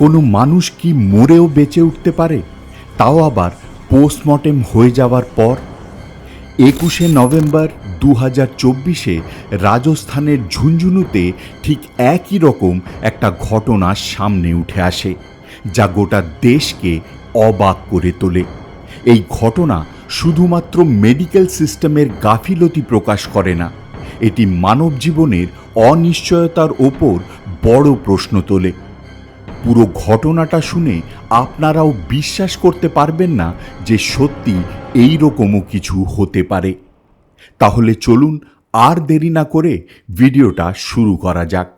কোনো মানুষ কি মরেও বেঁচে উঠতে পারে? তাও আবার পোস্টমর্টেম হয়ে যাওয়ার পর? একুশে নভেম্বর দু হাজার চব্বিশে রাজস্থানের ঝুনঝুনুতে ঠিক একই রকম একটা ঘটনা সামনে উঠে আসে, যা গোটা দেশকে অবাক করে তোলে। এই ঘটনা শুধুমাত্র মেডিকেল সিস্টেমের গাফিলতি প্রকাশ করে না, এটি মানব জীবনের অনিশ্চয়তার ওপর বড় প্রশ্ন তোলে। পুরো ঘটনাটা শুনে আপনারাও বিশ্বাস করতে পারবেন না যে সত্যি এই রকমও কিছু হতে পারে। তাহলে চলুন আর দেরি না করে ভিডিওটা শুরু করা যাক।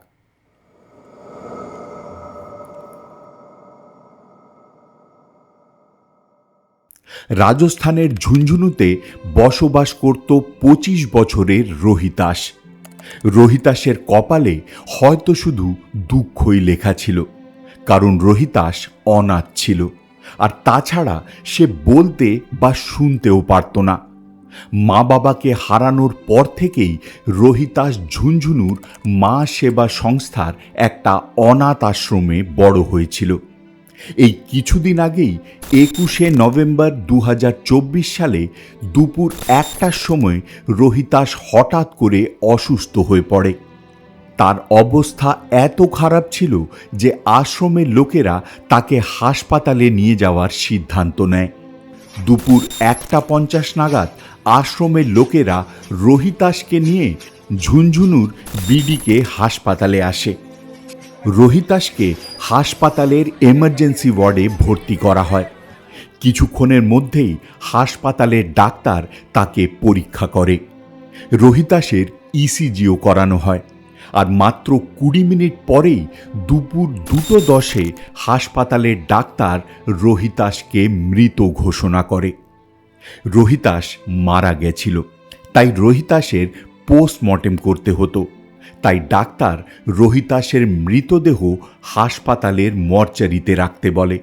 রাজস্থানের ঝুনঝুনুতে বসবাস করত পঁচিশ বছরের রোহিতাস। রোহিতাসের কপালে হয়তো শুধু দুঃখই লেখা ছিল। কারণ রোহিতাস অনাথ ছিল, আর তাছাড়া সে বলতে বা শুনতেও পারত না। মা বাবাকে হারানোর পর থেকেই রোহিতাস ঝুনঝুনুর মা সেবা সংস্থার একটা অনাথ আশ্রমে বড় হয়েছিল। এই কিছুদিন আগেই একুশে নভেম্বর দু হাজার চব্বিশ সালে দুপুর একটার সময় রোহিতাস হঠাৎ করে অসুস্থ হয়ে পড়ে। তার অবস্থা এত খারাপ ছিল যে আশ্রমের লোকেরা তাকে হাসপাতালে নিয়ে যাওয়ার সিদ্ধান্ত নেয়। দুপুর একটা পঞ্চাশ নাগাদ আশ্রমের লোকেরা রোহিতাসকে নিয়ে ঝুনঝুনুর বিডিকে হাসপাতালে আসে। রোহিতাসকে হাসপাতালের এমার্জেন্সি ওয়ার্ডে ভর্তি করা হয়। কিছুক্ষণের মধ্যেই হাসপাতালের ডাক্তার তাকে পরীক্ষা করে। রোহিতাসের ইসিজিও করানো হয়। আর মাত্র কুড়ি মিনিট পরেই দুপুর দুটো দশে হাসপাতালের ডাক্তার রোহিতাসকে মৃত ঘোষণা করে। রোহিতাস মারা গেছিল। তাই রোহিতাসের পোস্টমর্টেম করতে হতো। তাই ডাক্তার রোহিতাসের মৃতদেহ হাসপাতালের মর্চারিতে রাখতে বলে।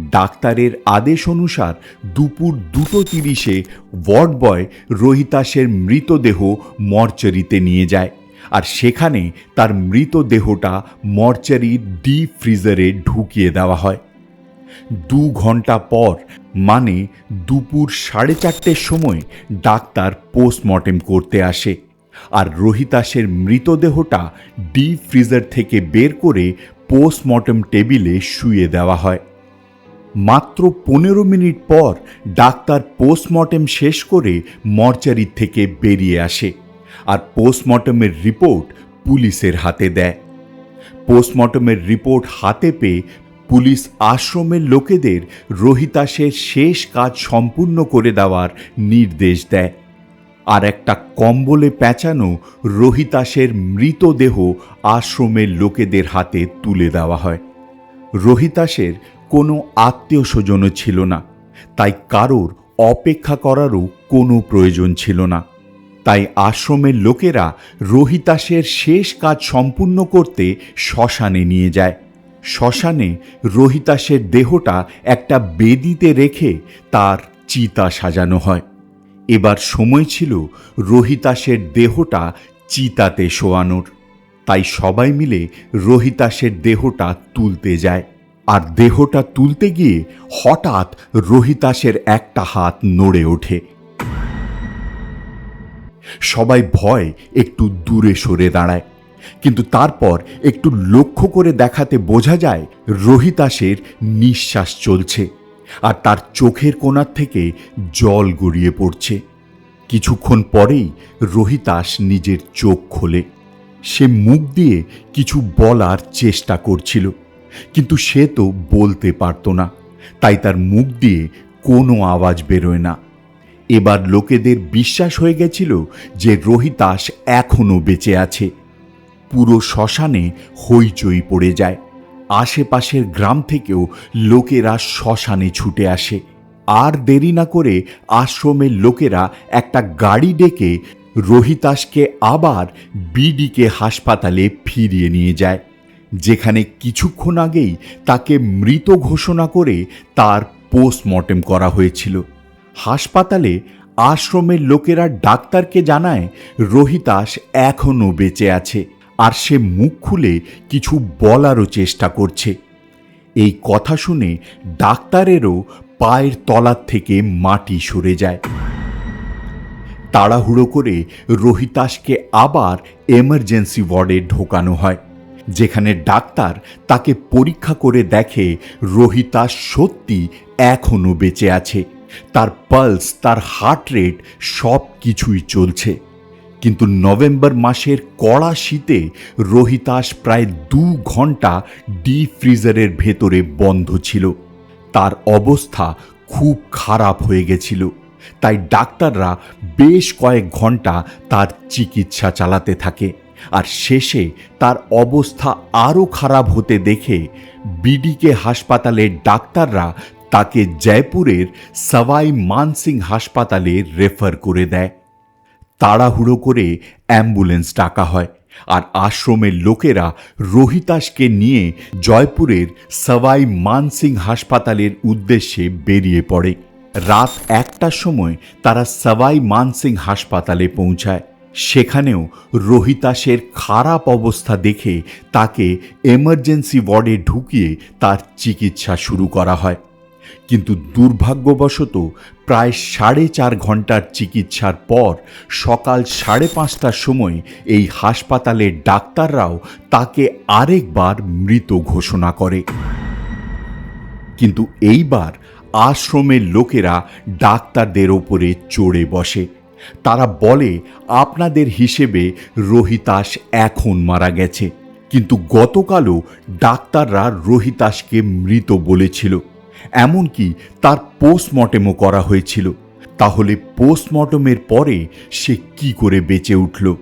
ডাক্তারের আদেশ অনুসার দুপুর দুটো তিরিশে ওয়ার্ড বয় রোহিতাসের মৃতদেহ মর্চারিতে নিয়ে যায়। আর সেখানে তার মৃতদেহটা মর্চারির ডিপ ফ্রিজারে ঢুকিয়ে দেওয়া হয়। দু ঘণ্টা পর মানে দুপুর সাড়ে চারটের সময়, ডাক্তার পোস্টমর্টেম করতে আসে আর রোহিতাসের মৃতদেহটা ডিপ ফ্রিজার থেকে বের করে পোস্টমর্টেম টেবিলে শুয়ে দেওয়া হয়। মাত্র পনেরো মিনিট পর, ডাক্তার পোস্টমর্টেম শেষ করে মর্চারি থেকে বেরিয়ে আসে। আর পোস্টমর্টমের রিপোর্ট পুলিশের হাতে দেয়। পোস্টমর্টমের রিপোর্ট হাতে পেয়ে পুলিশ আশ্রমের লোকেদের রোহিতাসের শেষ কাজ সম্পূর্ণ করে দেওয়ার নির্দেশ দেয়। আর একটা কম্বলে পেঁচানো রোহিতাসের মৃতদেহ আশ্রমের লোকেদের হাতে তুলে দেওয়া হয়। রোহিতাসের কোনো আত্মীয় স্বজনও ছিল না, তাই কারোর অপেক্ষা করারও কোনো প্রয়োজন ছিল না। তাই আশ্রমের লোকেরা রোহিতাসের শেষ কাজ সম্পূর্ণ করতে শ্মশানে নিয়ে যায়। শ্মশানে রোহিতাসের দেহটা একটা বেদিতে রেখে তার চিতা সাজানো হয়। এবার সময় ছিল রোহিতাসের দেহটা চিতাতে শোয়ানোর। তাই সবাই মিলে রোহিতাসের দেহটা তুলতে যায়। আর দেহটা তুলতে গিয়ে হঠাৎ রোহিতাসের একটা হাত নড়ে ওঠে। সবাই ভয় একটু দূরে সরে দাঁড়ায়। কিন্তু তারপর একটু লক্ষ্য করে দেখাতে বোঝা যায় রোহিতাসের নিঃশ্বাস চলছে আর তার চোখের কোণার থেকে জল গড়িয়ে পড়ছে। কিছুক্ষণ পরেই রোহিতাস নিজের চোখ খোলে। সে মুখ দিয়ে কিছু বলার চেষ্টা করছিল, কিন্তু সে তো বলতে পারত না, তাই তার মুখ দিয়ে কোনো আওয়াজ বেরোয় না। এবার লোকেদের বিশ্বাস হয়ে গেছিল যে রোহিতাস এখনও বেঁচে আছে। পুরো শ্মশানে হইচই পড়ে যায়। আশেপাশের গ্রাম থেকেও লোকেরা শ্মশানে ছুটে আসে। আর দেরি না করে আশ্রমের লোকেরা একটা গাড়ি ডেকে রোহিতাসকে আবার বিডিকে হাসপাতালে ফিরিয়ে নিয়ে যায়। যেখানে কিছুক্ষণ আগেই তাকে মৃত ঘোষণা করে তার পোস্টমর্টেম করা হয়েছিল। হাসপাতালে আশ্রমের লোকেরা ডাক্তারকে জানায় রোহিতাস এখনও বেঁচে আছে আর সে মুখ খুলে কিছু বলারও চেষ্টা করছে। এই কথা শুনে ডাক্তারেরও পায়ের তলার থেকে মাটি সরে যায়। তাড়াহুড়ো করে রোহিতাসকে আবার এমার্জেন্সি ওয়ার্ডে ঢোকানো হয়, যেখানে ডাক্তার তাকে পরীক্ষা করে দেখে রোহিতাস সত্যি এখনও বেঁচে আছে। তার পালস, তার হার্ট রেট সব কিছুই চলছে। কিন্তু নভেম্বর মাসের কড়া শীতে রোহিতাস প্রায় দু ঘণ্টা ডিপ ফ্রিজারের ভেতরে বন্ধ ছিল। তার অবস্থা খুব খারাপ হয়ে গেছিল। তাই ডাক্তাররা বেশ কয়েক ঘণ্টা তার চিকিৎসা চালাতে থাকে। আর শেষে তার অবস্থা আরও খারাপ হতে দেখে বিডিকে হাসপাতালের ডাক্তাররা তাকে জয়পুরের সওয়াই মানসিং হাসপাতালে রেফার করে দেয়। তাড়াহুড়ো করে অ্যাম্বুলেন্স ডাকা হয় আর আশ্রমের লোকেরা রোহিতাসকে নিয়ে জয়পুরের সওয়াই মানসিং হাসপাতালের উদ্দেশ্যে বেরিয়ে পড়ে। রাত একটার সময় তারা সওয়াই মানসিং হাসপাতালে পৌঁছায়। সেখানেও রোহিতাসের খারাপ অবস্থা দেখে তাকে এমার্জেন্সি ওয়ার্ডে ঢুকিয়ে তার চিকিৎসা শুরু করা হয়। কিন্তু দুর্ভাগ্যবশত প্রায় সাড়ে চার ঘণ্টার চিকিৎসার পর সকাল সাড়ে পাঁচটার সময় এই হাসপাতালের ডাক্তাররাও তাকে আরেকবার মৃত ঘোষণা করে। কিন্তু এইবার আশ্রমের লোকেরা ডাক্তারদের ওপরে চড়ে বসে। তারা বলে, আপনাদের হিসেবে রোহিতাস এখন মারা গেছে। কিন্তু গতকালও ডাক্তাররা রোহিতাসকে মৃত বলেছিল। এমনকি তার পোস্টমর্টেমও করা হয়েছিল। তাহলে পোস্টমর্টমের পরে সে কি করে বেঁচে উঠল?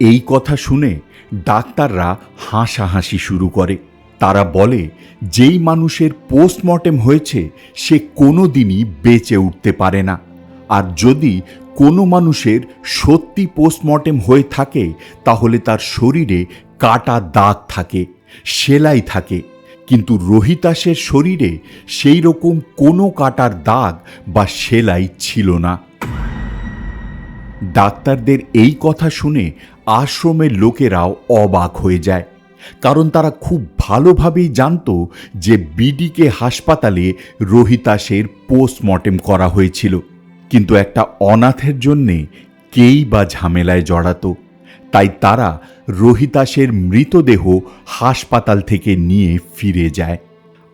এই কথা শুনে ডাক্তাররা হাসাহাসি শুরু করে। তারা বলে, যেই মানুষের পোস্টমর্টেম হয়েছে, সে কোনো দিনই বেঁচে উঠতে পারে না। আর যদি কোনো মানুষের সত্যি পোস্টমর্টেম হয়ে থাকে, তাহলে তার শরীরে কাটা দাগ থাকে, সেলাই থাকে। কিন্তু রোহিতাসের শরীরে সেই রকম কোনো কাটার দাগ বা সেলাই ছিল না। ডাক্তারদের এই কথা শুনে আশ্রমের লোকেরাও অবাক হয়ে যায়, কারণ তারা খুব ভালোভাবেই জানত যে বিডিকে হাসপাতালে রোহিতাসের পোস্টমর্টেম করা হয়েছিল, কিন্তু একটা অনাথের জন্যে কেই বা ঝামেলায় জড়াতো। তাই তারা রোহিতাসের মৃতদেহ হাসপাতাল থেকে নিয়ে ফিরে যায়।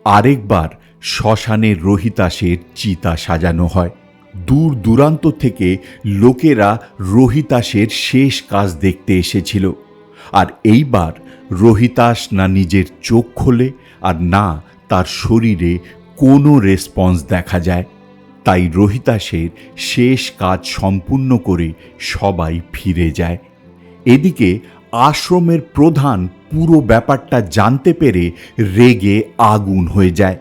আরেকবার শ্মশানে রোহিতাসের চিতা সাজানো হয়। দূর দূরান্ত থেকে লোকেরা রোহিতাসের শেষ কাজ দেখতে এসেছিল। আর এইবার রোহিতাস না নিজের চোখ খোলে আর না তার শরীরে কোনো রেসপন্স দেখা যায়। তাই রোহিতাসের শেষ কাজ সম্পূর্ণ করে সবাই ফিরে যায়। এদিকে আশ্রমের প্রধান পুরো ব্যাপারটা জানতে পেরে রেগে আগুন হয়ে যায়।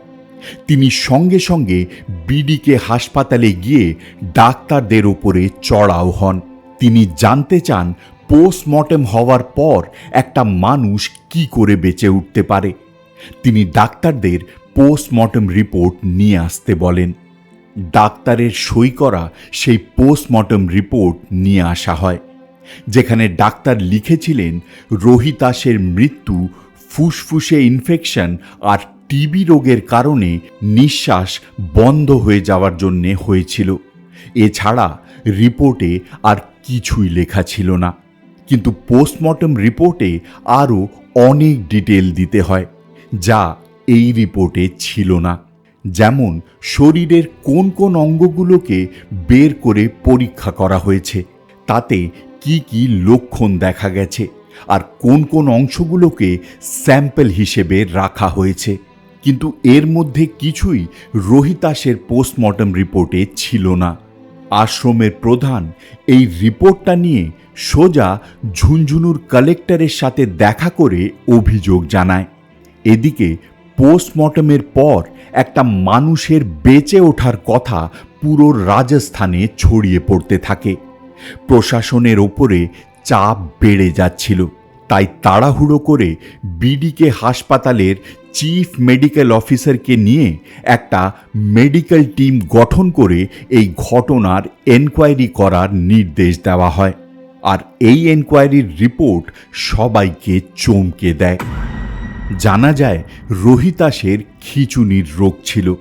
তিনি সঙ্গে সঙ্গে বিডিকে হাসপাতালে গিয়ে ডাক্তারদের ওপরে চড়াও হন। তিনি জানতে চান পোস্টমর্টেম হওয়ার পর একটা মানুষ কি করে বেঁচে উঠতে পারে। তিনি ডাক্তারদের পোস্টমর্টেম রিপোর্ট নিয়ে আসতে বলেন। ডাক্তারের সই করা সেই পোস্টমর্টম রিপোর্ট নিয়ে আসা হয়। যেখানে ডাক্তার লিখেছিলেন রোহিতাসের মৃত্যু, ফুসফুসে ইনফেকশন আর টিবি রোগের কারণে নিঃশ্বাস বন্ধ হয়ে যাওয়ার জন্যে হয়েছিল। এছাড়া রিপোর্টে আর কিছুই লেখা ছিল না। কিন্তু পোস্টমর্টম রিপোর্টে আরও অনেক ডিটেল দিতে হয়, যা এই রিপোর্টে ছিল না। যেমন, শরীরের কোন কোন অঙ্গগুলোকে বের করে পরীক্ষা করা হয়েছে, তাতে কি কি লক্ষণ দেখা গেছে আর কোন কোন অংশগুলোকে স্যাম্পল হিসেবে রাখা হয়েছে। কিন্তু এর মধ্যে কিছুই রোহিতাসের পোস্টমর্টম রিপোর্টে ছিল না। আশ্রমের প্রধান এই রিপোর্টটা নিয়ে সোজা ঝুনঝুনুর কালেক্টরের সাথে দেখা করে অভিযোগ জানায়। এদিকে পোস্টমর্টমের পর একটা মানুষের বেঁচে ওঠার কথা পুরো রাজস্থানে ছড়িয়ে পড়তে থাকে। প্রশাসনের ওপরে চাপ বেড়ে যাচ্ছিল। তাই তাড়াহুড়ো করে বিডিকে হাসপাতালের চিফ মেডিকেল অফিসারকে নিয়ে একটা মেডিকেল টিম গঠন করে এই ঘটনার এনকোয়ারি করার নির্দেশ দেওয়া হয়। আর এই এনকোয়ারির রিপোর্ট সবাইকে চমকে দেয়। জানা যায় রোহিতাসের খিচুনির রোগ ছিল।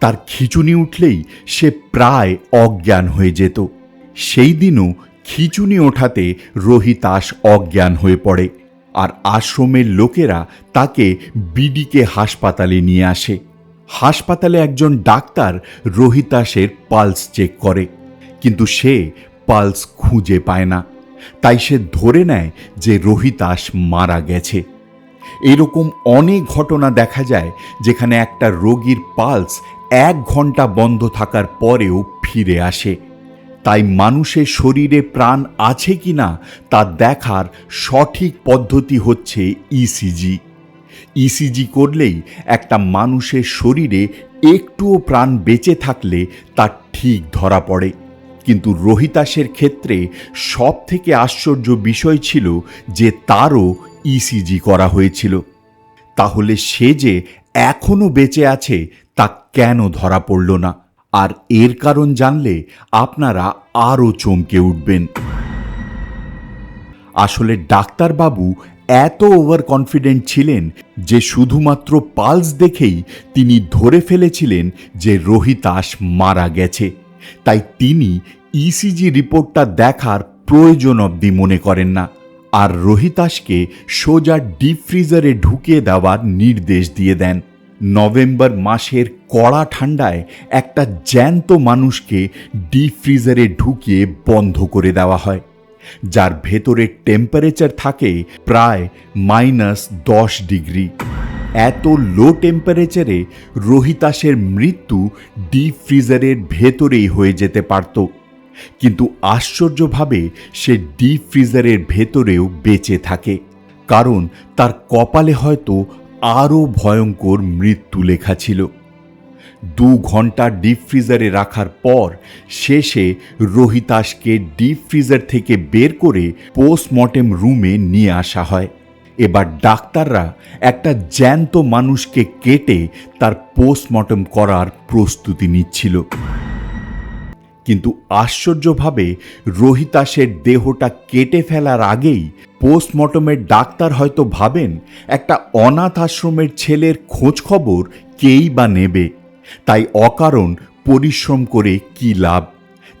তার খিচুনি উঠলেই সে প্রায় অজ্ঞান হয়ে যেত। সেই দিনও খিচুনি ওঠাতে রোহিতাস অজ্ঞান হয়ে পড়ে আর আশ্রমের লোকেরা তাকে বিডিকে হাসপাতালে নিয়ে আসে। হাসপাতালে একজন ডাক্তার রোহিতাসের পালস চেক করে, কিন্তু সে পালস খুঁজে পায় না। তাই সে ধরে নেয় যে রোহিতাস মারা গেছে। এরকম অনেক ঘটনা দেখা যায় যেখানে একটা রোগীর পালস এক ঘণ্টা বন্ধ থাকার পরেও ফিরে আসে। তাই মানুষের শরীরে প্রাণ আছে কি না তা দেখার সঠিক পদ্ধতি হচ্ছে ইসিজি ইসিজি করলেই একটা মানুষের শরীরে একটুও প্রাণ বেঁচে থাকলে তা ঠিক ধরা পড়ে। কিন্তু রোহিতাসের ক্ষেত্রে সব থেকে আশ্চর্য বিষয় ছিল যে তারও ইসিজি করা হয়েছিল। তাহলে সে যে এখনও বেঁচে আছে তা কেন ধরা পড়ল না? আর এর কারণ জানলে আপনারা আরও চমকে উঠবেন। আসলে ডাক্তারবাবু এত ওভার কনফিডেন্ট ছিলেন যে শুধুমাত্র পালস দেখেই তিনি ধরে ফেলেছিলেন যে রোহিতাস মারা গেছে। তাই তিনি ইসিজি রিপোর্টটা দেখার প্রয়োজন অবধি মনে করেন না। আর রোহিতাসকে সোজা ডিপ ফ্রিজারে ঢুকিয়ে দেওয়ার নির্দেশ দিয়ে দেন। নভেম্বর মাসের কড়া ঠান্ডায় একটা জ্যান্ত মানুষকে ডিপ ফ্রিজারে ঢুকিয়ে বন্ধ করে দেওয়া হয়, যার ভেতরে টেম্পারেচার থাকে প্রায় মাইনাস দশ ডিগ্রি। এত লো টেম্পারেচারে রোহিতাসের মৃত্যু ডিপ ফ্রিজারের ভেতরেই হয়ে যেতে পারত। কিন্তু আশ্চর্যভাবে সে ডিপ ফ্রিজারের ভেতরেও বেঁচে থাকে, কারণ তার কপালে হয়তো আরও ভয়ঙ্কর মৃত্যু লেখা ছিল। দু ঘণ্টা ডিপ ফ্রিজারে রাখার পর শেষে রোহিতাসকে ডিপ ফ্রিজার থেকে বের করে পোস্টমর্টেম রুমে নিয়ে আসা হয়। এবার ডাক্তাররা একটা জ্যান্ত মানুষকে কেটে তার পোস্টমর্টেম করার প্রস্তুতি নিচ্ছিল। কিন্তু আশ্চর্যভাবে রোহিতাসের দেহটা কেটে ফেলার আগেই পোস্টমর্টমের ডাক্তার হয়তো ভাবেন একটা অনাথ আশ্রমের ছেলের খোঁজ খবর কেই বা নেবে। তাই অকারণ পরিশ্রম করে কি লাভ?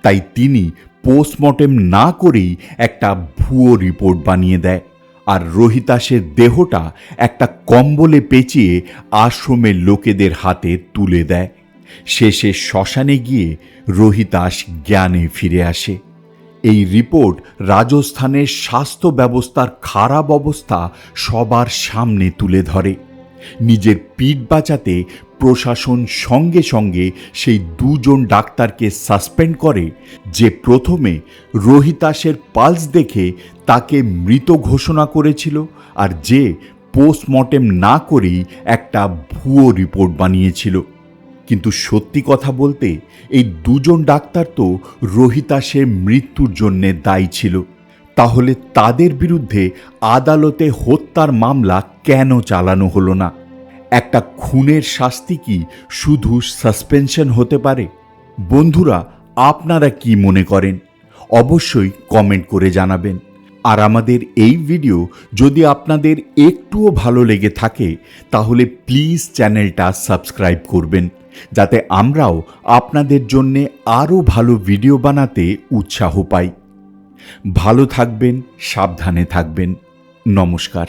তাই তিনি পোস্টমর্টেম না করেই একটা ভুয়ো রিপোর্ট বানিয়ে দেয়। আর রোহিতাসের দেহটা একটা কম্বলে পেঁচিয়ে আশ্রমের লোকেদের হাতে তুলে দেয়। শেষে শ্মশানে গিয়ে রোহিতাস জ্ঞানে ফিরে আসে। এই রিপোর্ট রাজস্থানের স্বাস্থ্য ব্যবস্থার খারাপ অবস্থা সবার সামনে তুলে ধরে। নিজের পিঠ বাঁচাতে প্রশাসন সঙ্গে সঙ্গে সেই দুজন ডাক্তারকে সাসপেন্ড করে, যে প্রথমে রোহিতাসের পালস দেখে তাকে মৃত ঘোষণা করেছিল আর যে পোস্টমর্টেম না করেই একটা ভুয়ো রিপোর্ট বানিয়েছিল। কিন্তু সত্যি কথা বলতে, এই দুজন ডাক্তার তো রোহিতাসের মৃত্যুর জন্যে দায়ী ছিল। তাহলে তাদের বিরুদ্ধে আদালতে হত্যার মামলা কেন চালানো হলো না? একটা খুনের শাস্তি কি শুধু সাসপেনশন হতে পারে? বন্ধুরা, আপনারা কি মনে করেন? অবশ্যই কমেন্ট করে জানাবেন। আর আমাদের এই ভিডিও যদি আপনাদের একটুও ভালো লেগে থাকে, তাহলে প্লিজ চ্যানেলটা সাবস্ক্রাইব করবেন। যাতে আমরাও আপনাদের জন্যে আরও ভালো ভিডিও বানাতে উৎসাহ পাই। ভালো থাকবেন, সাবধানে থাকবেন। নমস্কার।